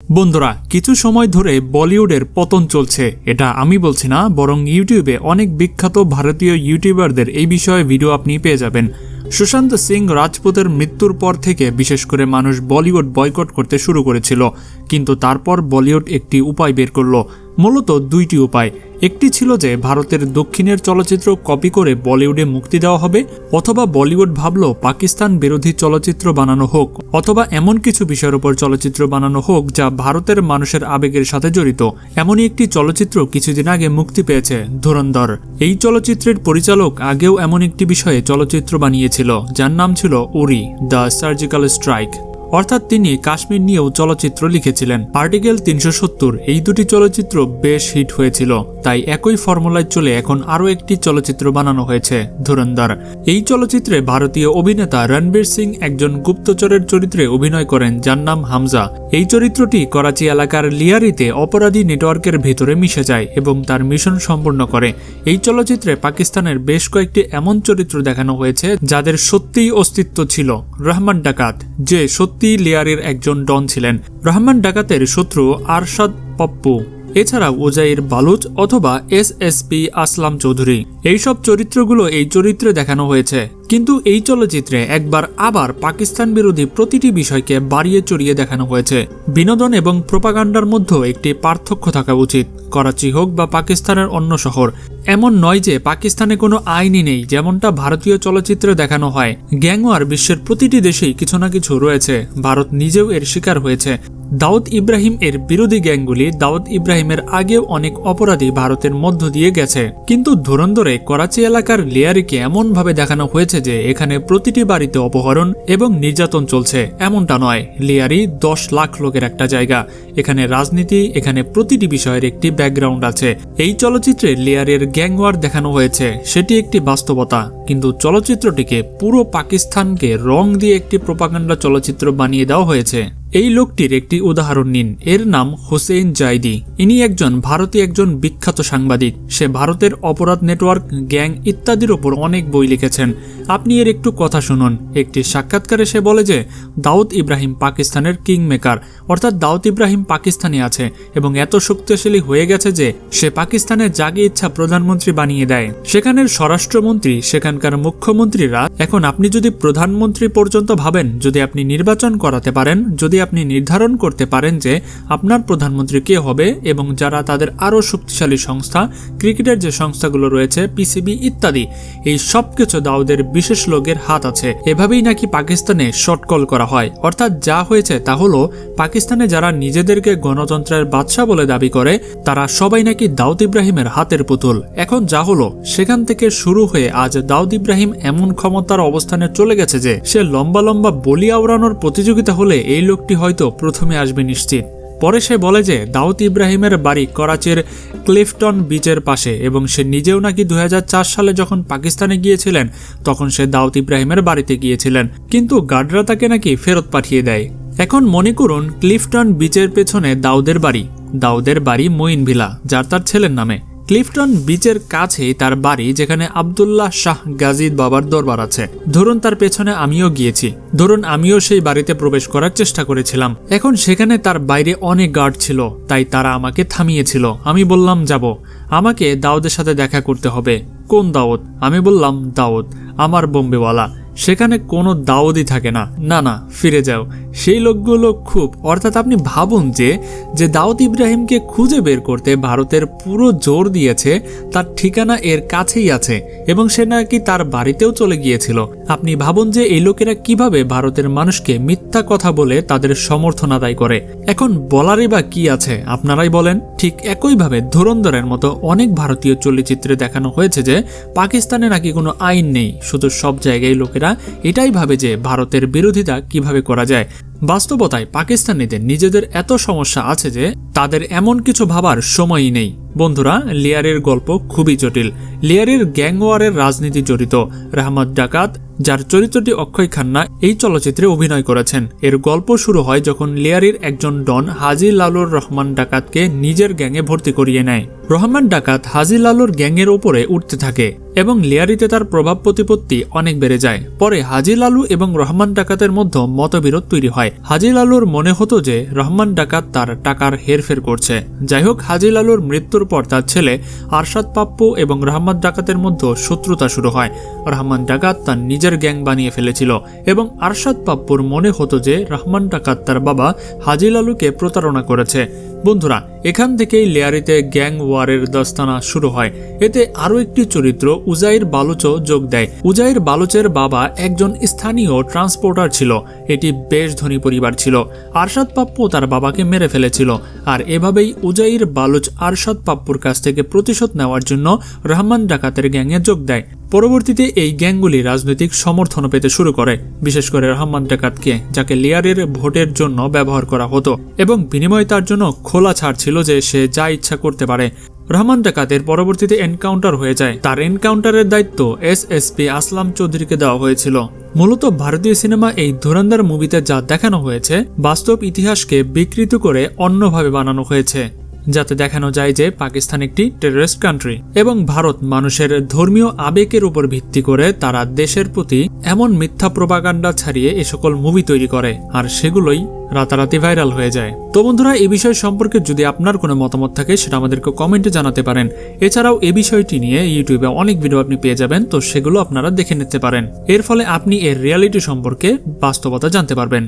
বন্ধুরা, কিছু সময় ধরে বলিউডের পতন চলছে। এটা আমি বলছি না, বরং ইউটিউবে অনেক বিখ্যাত ভারতীয় ইউটিউবারদের এই বিষয়ে ভিডিও আপনি পেয়ে যাবেন। সুশান্ত সিং রাজপুতের মৃত্যুর পর থেকে বিশেষ করে মানুষ বলিউড বয়কট করতে শুরু করেছিল, কিন্তু তারপর বলিউড একটি উপায় বের করল। মূলত দুইটি উপায়। একটি ছিল যে ভারতের দক্ষিণের চলচ্চিত্র কপি করে বলিউডে মুক্তি দেওয়া হবে অথবা বলিউড ভাবল পাকিস্তান বিরোধী চলচ্চিত্র বানানো হোক অথবা এমন কিছু বিষয়ের উপর চলচ্চিত্র বানানো হোক যা ভারতের মানুষের আবেগের সাথে জড়িত। এমনই একটি চলচ্চিত্র কিছুদিন আগে মুক্তি পেয়েছে ধুরন্ধর। এই চলচ্চিত্রের পরিচালক আগেও এমন একটি বিষয়ে চলচ্চিত্র বানিয়েছিল, যার নাম ছিল উরি, দ্য সার্জিক্যাল স্ট্রাইক। অর্থাৎ তিনি কাশ্মীর নিয়েও চলচ্চিত্র লিখেছিলেন। আর্টিকেল তিনশো সত্তর, এই দুটি চলচ্চিত্র বেশ হিট হয়েছিল। তাই একই ফর্মুলায় চলে এখন আরও একটি চলচ্চিত্র বানানো হয়েছে, ধুরন্ধর। এই চলচ্চিত্রে ভারতীয় অভিনেতা রণবীর সিং একজন গুপ্তচরের চরিত্রে অভিনয় করেন, যার নাম হামজা। এই চরিত্রটি করাচি এলাকার লিয়ারিতে অপরাধী নেটওয়ার্কের ভেতরে মিশে যায় এবং তার মিশন সম্পূর্ণ করে। এই চলচ্চিত্রে পাকিস্তানের বেশ কয়েকটি এমন চরিত্র দেখানো হয়েছে, যাদের সত্যিই অস্তিত্ব ছিল। রহমান ডাকাত, যে সত্যি লেয়ারের একজন ডন ছিলেন। রহমান ডাকাতের শত্রু আরশাদ পপ্পু। এছাড়াও ওজাইর বালুচ অথবা S S P Aslam Chowdhury. এইসব চরিত্রগুলো এই চরিত্রে দেখানো হয়েছে। কিন্তু এই চলচ্চিত্রে একবার আবার পাকিস্তান বিরোধী প্রতিটি বিষয়কে বাড়িয়ে চড়িয়ে দেখানো হয়েছে। বিনোদন এবং প্রোপাগান্ডার মধ্যে একটি পার্থক্য থাকা উচিত। করাচি হোক বা পাকিস্তানের অন্য শহর, এমন নয় যে পাকিস্তানে কোনো আইনই নেই, যেমনটা ভারতীয় চলচ্চিত্রে দেখানো হয়। গ্যাংওয়ার বিশ্বের প্রতিটি দেশেই কিছু না কিছু রয়েছে। ভারত নিজেও এর শিকার হয়েছে। দাউদ ইব্রাহিম এর বিরোধী গ্যাংগুলি দাউদ ইব্রাহিমের আগেও অনেক অপরাধী ভারতের মধ্য দিয়ে গেছে। কিন্তু ধুরন্ধরে করাচি এলাকার লেয়ারিকে এমনভাবে দেখানো হয়েছে যে এখানে প্রতিটি বাড়িতে অপহরণ এবং নির্যাতন চলছে। এমনটা নয়। লিয়ারি দশ লাখ লোকের একটা জায়গা। এখানে রাজনীতি, এখানে প্রতিটি বিষয়ের একটি ব্যাকগ্রাউন্ড আছে। এই চলচ্চিত্রে লেয়ারের গ্যাংওয়ার দেখানো হয়েছে। সেটি একটি বাস্তবতা। কিন্তু চলচ্চিত্রটিকে পুরো পাকিস্তানকে রং দিয়ে একটি প্রোপাগান্ডা চলচ্চিত্র বানিয়ে দেওয়া হয়েছে। এই লোকটির একটি উদাহরণ নিন। এর নাম হোসেন জাইদি। ইনি একজন ভারতীয় একজন বিখ্যাত সাংবাদিক। সে ভারতের অপরাধ নেটওয়ার্ক, গ্যাং ইত্যাদির ওপর অনেক বই লিখেছেন। আপনি এর একটু কথা শুনুন। একটি সাক্ষাৎকারে সে বলে যে, দাউদ ইব্রাহিম পাকিস্তানের কিং মেকার অর্থাৎ দাউদ ইব্রাহিম পাকিস্তানে আছে এবং এত শক্তিশালী হয়ে গেছে যে, সে পাকিস্তানের জাগে ইচ্ছা প্রধানমন্ত্রী বানিয়ে দেয়। সেখানের স্বরাষ্ট্রমন্ত্রী, সেখানকার মুখ্যমন্ত্রীরা, এখন আপনি যদি প্রধানমন্ত্রী পর্যন্ত ভাবেন, যদি আপনি নির্বাচন করাতে পারেন, যদি আপনি নির্ধারণ করতে পারেন যে, আপনার প্রধানমন্ত্রী কে হবে এবং যারা তাদের আরও শক্তিশালী সংস্থা, ক্রিকেটের যে সংস্থাগুলো রয়েছে পিসিবি ইত্যাদি, এই সব কিছু দাউদের বিশেষ লোকের হাত আছে। এভাবেই নাকি পাকিস্তানে শর্টকল করা হয়। অর্থাৎ যা হয়েছে তা হলো, পাকিস্তানে যারা নিজেদেরকে গণতন্ত্রের বাদশাহ বলে দাবি করে, তারা সবাই নাকি দাউদ ইব্রাহিমের হাতের পুতুল। এখন যা হলো, সেখান থেকে শুরু হয়ে আজ দাউদ ইব্রাহিম এমন ক্ষমতার অবস্থানে চলে গেছে যে, সে লম্বা লম্বা বলি আওড়ানোর প্রতিযোগিতা হলে এই লোকটি হয়তো প্রথমে আসবে নিশ্চিত। পরে সে বলে যে, দাউদ ইব্রাহিমের বাড়ি করাচির ক্লিফটন বিচের পাশে এবং সে নিজেও নাকি দু হাজার চার সালে যখন পাকিস্তানে গিয়েছিলেন, তখন সে দাউদ ইব্রাহিমের বাড়িতে গিয়েছিলেন। কিন্তু গার্ডরা তাকে নাকি ফেরত পাঠিয়ে দেয়। এখন মনে করুন, ক্লিফটন বিচের পেছনে দাউদের বাড়ি। দাউদের বাড়ি মঈন ভিলা যার তার ছেলের নামে। ক্লিফটন বিচের কাছেই তার বাড়ি, যেখানে আবদুল্লাহ শাহ গাজীদ বাবার দরবার আছে। ধরুন তার পেছনে আমিও গিয়েছি। ধরুন আমিও সেই বাড়িতে প্রবেশ করার চেষ্টা করেছিলাম। এখন সেখানে তার বাইরে অনেক গার্ড ছিল, তাই তারা আমাকে থামিয়েছিল। আমি বললাম, যাব। আমাকে দাউদের সাথে দেখা করতে হবে। কোন দাউদ? আমি বললাম, দাউদ, আমার বোম্বেওয়ালা। সেখানে কোনো দাউদই থাকে না। না না, ফিরে যাও। সেই লোকগুলো খুব, অর্থাৎ আপনি ভাবুন যে যে দাউদ ইব্রাহিমকে খুঁজে বের করতে ভারতের পুরো জোর দিয়েছে, তার ঠিকানা এর কাছেই আছে, এবং সে নাকি তার বাড়িতেও চলে গিয়েছিল। আপনি ভাবুন যে, এই লোকেরা কীভাবে ভারতের মানুষকে মিথ্যা কথা বলে তাদের সমর্থন আদায় করে। এখন বলারই বা কি আছে, আপনারাই বলেন। ঠিক একইভাবে ধুরন্ধরের মতো অনেক ভারতীয় চলচ্চিত্রে দেখানো হয়েছে যে, পাকিস্তানে নাকি কোনো আইন নেই, শুধু সব জায়গায় লোকেরা এটাই ভাবে যে ভারতের বিরোধিতা কীভাবে করা যায়। বাস্তবতায় পাকিস্তানিদের নিজেদের এত সমস্যা আছে যে তাদের এমন কিছু ভাবার সময়ই নেই। বন্ধুরা, লিয়ারের গল্প খুবই জটিল। লিয়ারের গ্যাংওয়ারের রাজনীতি জড়িত। রাহমত ডাকাত, যার চরিত্রটি অক্ষয় খান্না এই চলচ্চিত্রে অভিনয় করেছেন। এর গল্প শুরু হয় যখন লিয়ারির একজন ডন হাজি লালুর রহমান ডাকাতকে নিজের গ্যাংয়ে ভর্তি করিয়ে নেয়। রহমান ডাকাত হাজি লালুর গ্যাংয়ের ওপরে উঠতে থাকে এবং লিয়ারিতে তার প্রভাব প্রতিপত্তি অনেক বেড়ে যায়। পরে হাজি লালু এবং রহমান ডাকাতের মধ্যে মতবিরোধ তৈরি হয়। হয়। হাজি লালুর মনে হতো যে রহমান ডাকাত তার টাকার হেরফের করছে। যাই হোক হাজি লালুর মৃত্যুর পর তার ছেলে আরশাদ পাপ্পু এবং রহমান ডাকাতের মধ্যে শত্রুতা শুরু হয়। রহমান ডাকাত তার নিজের গ্যাং বানিয়ে ফেলেছিল এবং আরশাদ পাপ্পুর মনে হতো যে রহমান ডাকাত তার বাবা হাজি লালুকে প্রতারণা করেছে। বন্ধুরা, এখান থেকেই লেয়ারিতে গ্যাং ওয়ারের দস্তানা শুরু হয়। এতে আরও একটি চরিত্র উজাইর বালুচও যোগ দেয়। উজাইর বালুচের বাবা একজন স্থানীয় ট্রান্সপোর্টার ছিল। এটি বেশ ধনী পরিবার ছিল। আরশাদ পাপ্পু তার বাবাকে মেরে ফেলেছিল। আর এভাবেই উজাইর বালুচ আরশাদ পাপ্পুর কাছ থেকে প্রতিশোধ নেওয়ার জন্য রহমান ডাকাতের গ্যাংয়ে যোগ দেয়। পরবর্তীতে এই গ্যাংগুলি রাজনৈতিক সমর্থন পেতে শুরু করে, বিশেষ করে রহমান ডাকাতকে, যাকে লেয়ারের ভোটের জন্য ব্যবহার করা হতো। এবং বিনিময়ে তার জন্য খোলা ছাড় ছিল যে সে যা ইচ্ছা করতে পারে। রহমান ডাকাতের পরবর্তীতে এনকাউন্টার হয়ে যায়। তার এনকাউন্টারের দায়িত্ব এস এস পি আসলাম চৌধুরীকে দেওয়া হয়েছিল। মূলত ভারতীয় সিনেমা এই ধুরান্দার মুভিতে যা দেখানো হয়েছে, বাস্তব ইতিহাসকে বিকৃত করে অন্যভাবে বানানো হয়েছে। যাতে দেখানো যায় যে পাকিস্তান একটি টেররিস্ট কান্ট্রি এবং ভারত মানুষের ধর্মীয় আবেগের উপর ভিত্তি করে তারা দেশের প্রতি এমন মিথ্যা প্রপাগান্ডা ছাড়িয়ে এ সকল মুভি তৈরি করে, আর সেগুলোই রাতারাতি ভাইরাল হয়ে যায়। তো বন্ধুরা এই বিষয় সম্পর্কে যদি আপনার কোনো মতামত থাকে, সেটা আমাদেরকে কমেন্টে জানাতে পারেন। এছাড়াও এই বিষয়টি নিয়ে ইউটিউবে অনেক ভিডিও আপনি পেয়ে যাবেন, তো সেগুলো আপনারা দেখে নিতে পারেন। এর ফলে আপনি এর রিয়ালিটি সম্পর্কে বাস্তবতা জানতে পারবেন।